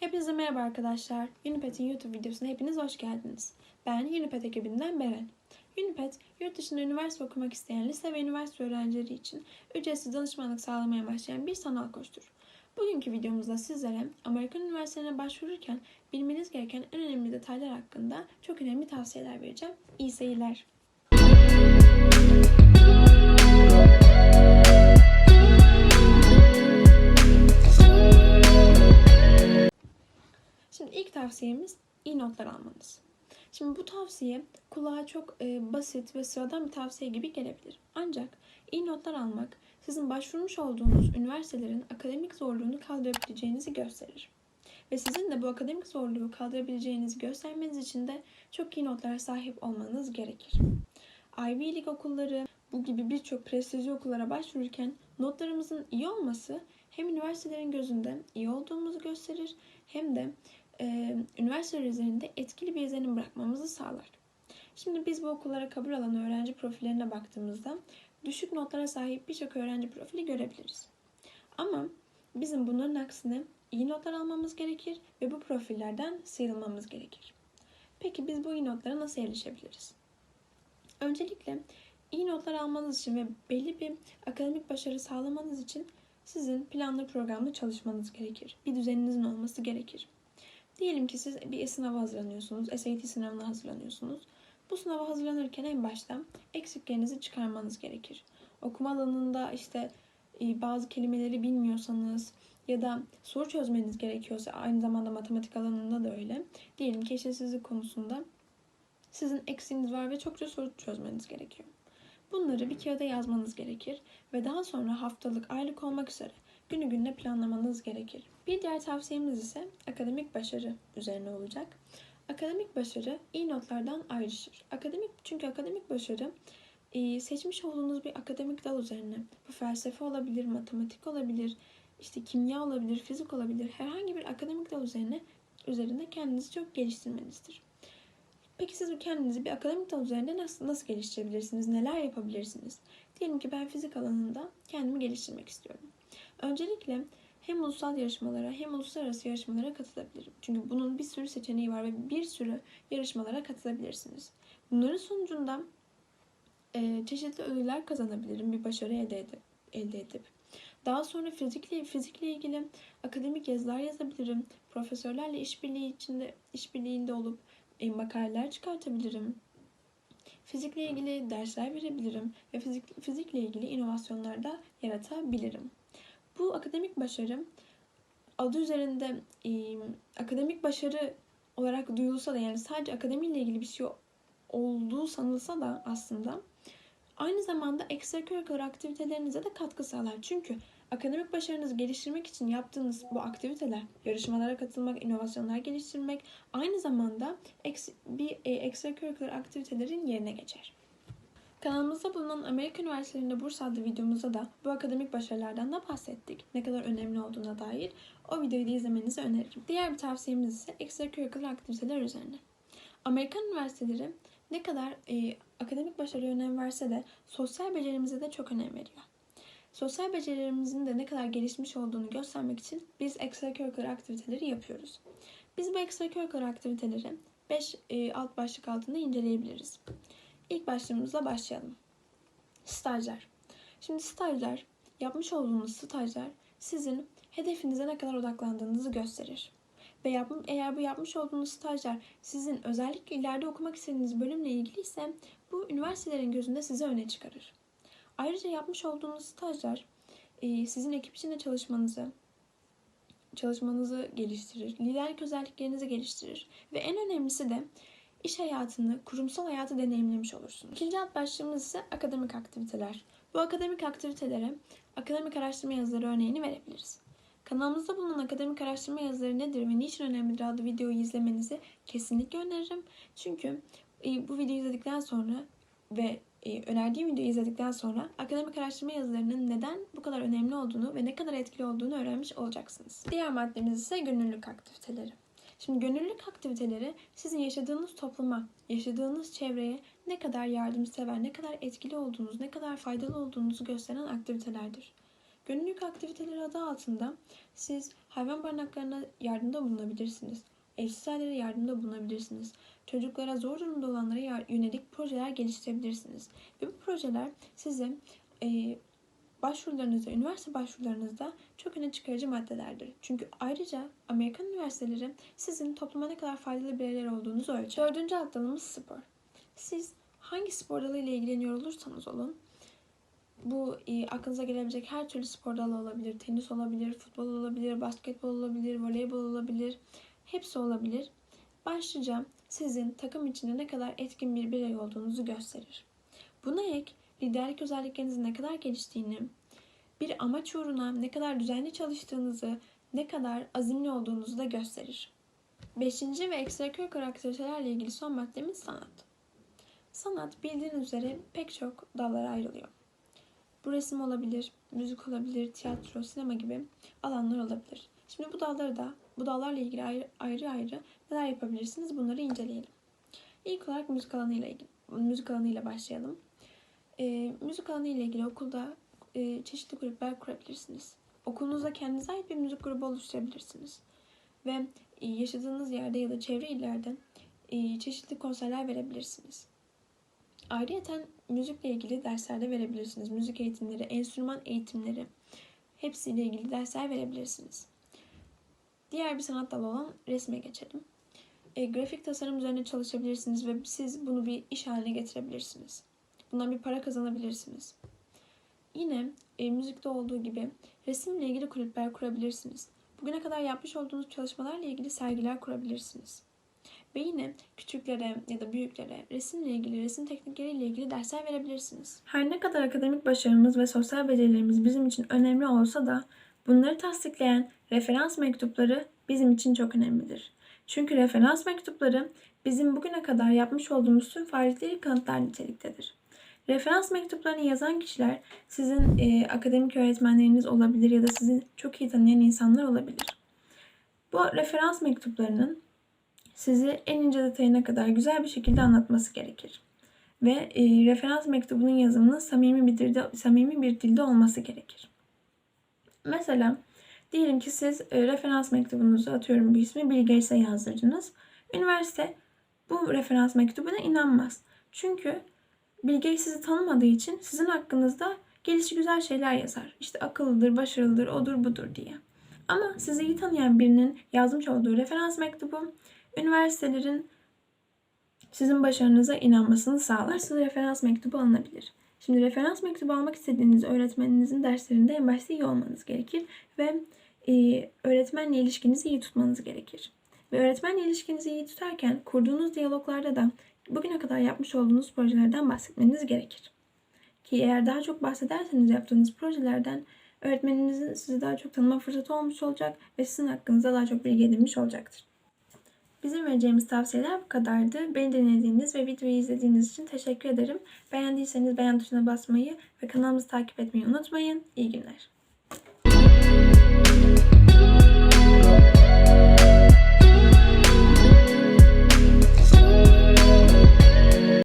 Hepinize merhaba arkadaşlar. Unipet'in YouTube videosuna hepiniz hoş geldiniz. Ben Unipet ekibinden Beren. Unipet, yurt dışında üniversite okumak isteyen lise ve üniversite öğrencileri için ücretsiz danışmanlık sağlamaya başlayan bir sanal koçtur. Bugünkü videomuzda sizlere Amerikan üniversitelerine başvururken bilmeniz gereken en önemli detaylar hakkında çok önemli tavsiyeler vereceğim. İyi seyirler. Şimdi ilk tavsiyemiz iyi notlar almanız. Şimdi bu tavsiye kulağa çok e, basit ve sıradan bir tavsiye gibi gelebilir. Ancak iyi notlar almak sizin başvurmuş olduğunuz üniversitelerin akademik zorluğunu kaldırabileceğinizi gösterir. Ve sizin de bu akademik zorluğu kaldırabileceğinizi göstermeniz için de çok iyi notlara sahip olmanız gerekir. Ivy League okulları, bu gibi birçok prestijli okullara başvururken notlarımızın iyi olması hem üniversitelerin gözünde iyi olduğumuzu gösterir hem de e, üniversiteler üzerinde etkili bir izlenim bırakmamızı sağlar. Şimdi biz bu okullara kabul alan öğrenci profillerine baktığımızda düşük notlara sahip birçok öğrenci profili görebiliriz. Ama bizim bunların aksine iyi notlar almamız gerekir ve bu profillerden sıyrılmamız gerekir. Peki biz bu iyi notlara nasıl erişebiliriz? Öncelikle iyi notlar almanız için ve belli bir akademik başarı sağlamanız için sizin planlı programlı çalışmanız gerekir. Bir düzeninizin olması gerekir. Diyelim ki siz bir sınava hazırlanıyorsunuz, SAT sınavına hazırlanıyorsunuz. Bu sınava hazırlanırken en başta eksiklerinizi çıkarmanız gerekir. Okuma alanında işte e, bazı kelimeleri bilmiyorsanız ya da soru çözmeniz gerekiyorsa aynı zamanda matematik alanında da öyle. Diyelim ki eşitsizlik konusunda sizin eksiğiniz var ve çokça soru çözmeniz gerekiyor. Bunları bir kağıda yazmanız gerekir ve daha sonra haftalık, aylık olmak üzere günü gününe planlamanız gerekir. Bir diğer tavsiyemiz ise akademik başarı üzerine olacak. Akademik başarı iyi notlardan ayrışır. Akademik çünkü akademik başarı e, seçmiş olduğunuz bir akademik dal üzerine. Bu felsefe olabilir, matematik olabilir, işte kimya olabilir, fizik olabilir. Herhangi bir akademik dal üzerine üzerinde kendinizi çok geliştirmenizdir. Peki siz kendinizi bir akademik dal üzerinde nasıl, nasıl geliştirebilirsiniz? Neler yapabilirsiniz? Diyelim ki ben fizik alanında kendimi geliştirmek istiyorum. Öncelikle hem ulusal yarışmalara hem uluslararası yarışmalara katılabilirim. Çünkü bunun bir sürü seçeneği var ve bir sürü yarışmalara katılabilirsiniz. Bunların sonucunda e, çeşitli ödüller kazanabilirim bir başarı elde edip, elde edip. Daha sonra fizikle fizikle ilgili akademik yazılar yazabilirim. Profesörlerle işbirliği içinde işbirliğinde olup e, makaleler çıkartabilirim. Fizikle ilgili dersler verebilirim ve fizik, fizikle ilgili inovasyonlar da yaratabilirim. Bu akademik başarı adı üzerinde e, akademik başarı olarak duyulsa da yani sadece akademiyle ilgili bir şey olduğu sanılsa da aslında aynı zamanda ekstraküriküler aktivitelerinize de katkı sağlar. Çünkü akademik başarınızı geliştirmek için yaptığınız bu aktiviteler, yarışmalara katılmak, inovasyonlar geliştirmek aynı zamanda bir e, ekstraküriküler aktivitelerin yerine geçer. Kanalımızda bulunan Amerika Üniversitelerinde Burs adlı videomuzda da bu akademik başarılardan da bahsettik. Ne kadar önemli olduğuna dair o videoyu da izlemenizi öneririm. Diğer bir tavsiyemiz ise extracurricular aktiviteler üzerine. Amerikan üniversiteleri ne kadar e, akademik başarıya önem verse de sosyal becerimize de çok önem veriyor. Sosyal becerilerimizin de ne kadar gelişmiş olduğunu göstermek için biz extracurricular aktiviteleri yapıyoruz. Biz bu extracurricular aktiviteleri 5 e, alt başlık altında inceleyebiliriz. İlk başlığımızla başlayalım. Stajlar. Şimdi stajlar, yapmış olduğunuz stajlar sizin hedefinize ne kadar odaklandığınızı gösterir. Ve yap, eğer bu yapmış olduğunuz stajlar sizin özellikle ileride okumak istediğiniz bölümle ilgili ise bu üniversitelerin gözünde sizi öne çıkarır. Ayrıca yapmış olduğunuz stajlar e, sizin ekip içinde çalışmanızı, çalışmanızı geliştirir, liderlik özelliklerinizi geliştirir ve en önemlisi de iş hayatını, kurumsal hayatı deneyimlemiş olursunuz. İkinci alt başlığımız ise akademik aktiviteler. Bu akademik aktivitelere akademik araştırma yazıları örneğini verebiliriz. Kanalımızda bulunan akademik araştırma yazıları nedir ve niçin önemlidir adlı videoyu izlemenizi kesinlikle öneririm. Çünkü e, bu videoyu izledikten sonra ve e, önerdiğim videoyu izledikten sonra akademik araştırma yazılarının neden bu kadar önemli olduğunu ve ne kadar etkili olduğunu öğrenmiş olacaksınız. Diğer maddemiz ise gönüllülük aktiviteleri. Şimdi gönüllülük aktiviteleri sizin yaşadığınız topluma, yaşadığınız çevreye ne kadar yardımsever, ne kadar etkili olduğunuz, ne kadar faydalı olduğunuzu gösteren aktivitelerdir. Günlük aktiviteleri adı altında siz hayvan barınaklarına yardımda bulunabilirsiniz. Evsiz ailelere yardımda bulunabilirsiniz. Çocuklara zor durumda olanlara yönelik projeler geliştirebilirsiniz. Ve bu projeler size e, başvurularınızda, üniversite başvurularınızda çok öne çıkarıcı maddelerdir. Çünkü ayrıca Amerikan üniversiteleri sizin topluma ne kadar faydalı bireyler olduğunuzu ölçer. Dördüncü alt dalımız spor. Siz hangi spor dalıyla ilgileniyor olursanız olun, bu e, aklınıza gelebilecek her türlü spor dalı olabilir. Tenis olabilir, futbol olabilir, basketbol olabilir, voleybol olabilir. Hepsi olabilir. Başlıca sizin takım içinde ne kadar etkin bir birey olduğunuzu gösterir. Buna ek liderlik özelliklerinizin ne kadar geliştiğini, bir amaç uğruna ne kadar düzenli çalıştığınızı, ne kadar azimli olduğunuzu da gösterir. Beşinci ve ekstraküriküler aktivitelerle ilgili son maddemiz sanat. Sanat bildiğiniz üzere pek çok dallara ayrılıyor. Bu resim olabilir, müzik olabilir, tiyatro, sinema gibi alanlar olabilir. Şimdi bu dalları da, bu dallarla ilgili ayrı ayrı, ayrı neler yapabilirsiniz bunları inceleyelim. İlk olarak müzik alanıyla ilgili, müzik alanıyla başlayalım. Ee, müzik alanı ile ilgili okulda e, çeşitli gruplar kurabilirsiniz. Okulunuzda kendinize ait bir müzik grubu oluşturabilirsiniz. Ve e, yaşadığınız yerde ya da çevre illerde e, çeşitli konserler verebilirsiniz. Ayrıca müzikle ilgili dersler de verebilirsiniz. Müzik eğitimleri, enstrüman eğitimleri hepsiyle ilgili dersler verebilirsiniz. Diğer bir sanat dalı olan resme geçelim. E, grafik tasarım üzerine çalışabilirsiniz ve siz bunu bir iş haline getirebilirsiniz. Bundan bir para kazanabilirsiniz. Yine e, müzikte olduğu gibi resimle ilgili kulüpler kurabilirsiniz. Bugüne kadar yapmış olduğunuz çalışmalarla ilgili sergiler kurabilirsiniz. Ve yine küçüklere ya da büyüklere resimle ilgili, resim teknikleriyle ilgili dersler verebilirsiniz. Her ne kadar akademik başarımız ve sosyal becerilerimiz bizim için önemli olsa da bunları tasdikleyen referans mektupları bizim için çok önemlidir. Çünkü referans mektupları bizim bugüne kadar yapmış olduğumuz tüm faaliyetleri kanıtlar niteliktedir. Referans mektuplarını yazan kişiler sizin e, akademik öğretmenleriniz olabilir ya da sizi çok iyi tanıyan insanlar olabilir. Bu referans mektuplarının sizi en ince detayına kadar güzel bir şekilde anlatması gerekir. Ve e, referans mektubunun yazımının samimi bir dilde, samimi bir dilde olması gerekir. Mesela diyelim ki siz e, referans mektubunuzu atıyorum bu ismi Bill Gates'e yazdırdınız. Üniversite bu referans mektubuna inanmaz. Çünkü Bill Gates sizi tanımadığı için sizin hakkınızda gelişi güzel şeyler yazar. İşte akıllıdır, başarılıdır, odur budur diye. Ama sizi iyi tanıyan birinin yazmış olduğu referans mektubu üniversitelerin sizin başarınıza inanmasını sağlar. Size referans mektubu alınabilir. Şimdi referans mektubu almak istediğiniz öğretmeninizin derslerinde en başta iyi olmanız gerekir ve e, öğretmenle ilişkinizi iyi tutmanız gerekir. Ve öğretmenle ilişkinizi iyi tutarken kurduğunuz diyaloglarda da bugüne kadar yapmış olduğunuz projelerden bahsetmeniz gerekir. Ki eğer daha çok bahsederseniz yaptığınız projelerden öğretmeninizin sizi daha çok tanıma fırsatı olmuş olacak ve sizin hakkınızda daha çok bilgi edinmiş olacaktır. Bizim vereceğimiz tavsiyeler bu kadardı. Beni dinlediğiniz ve videoyu izlediğiniz için teşekkür ederim. Beğendiyseniz beğen tuşuna basmayı ve kanalımızı takip etmeyi unutmayın. İyi günler.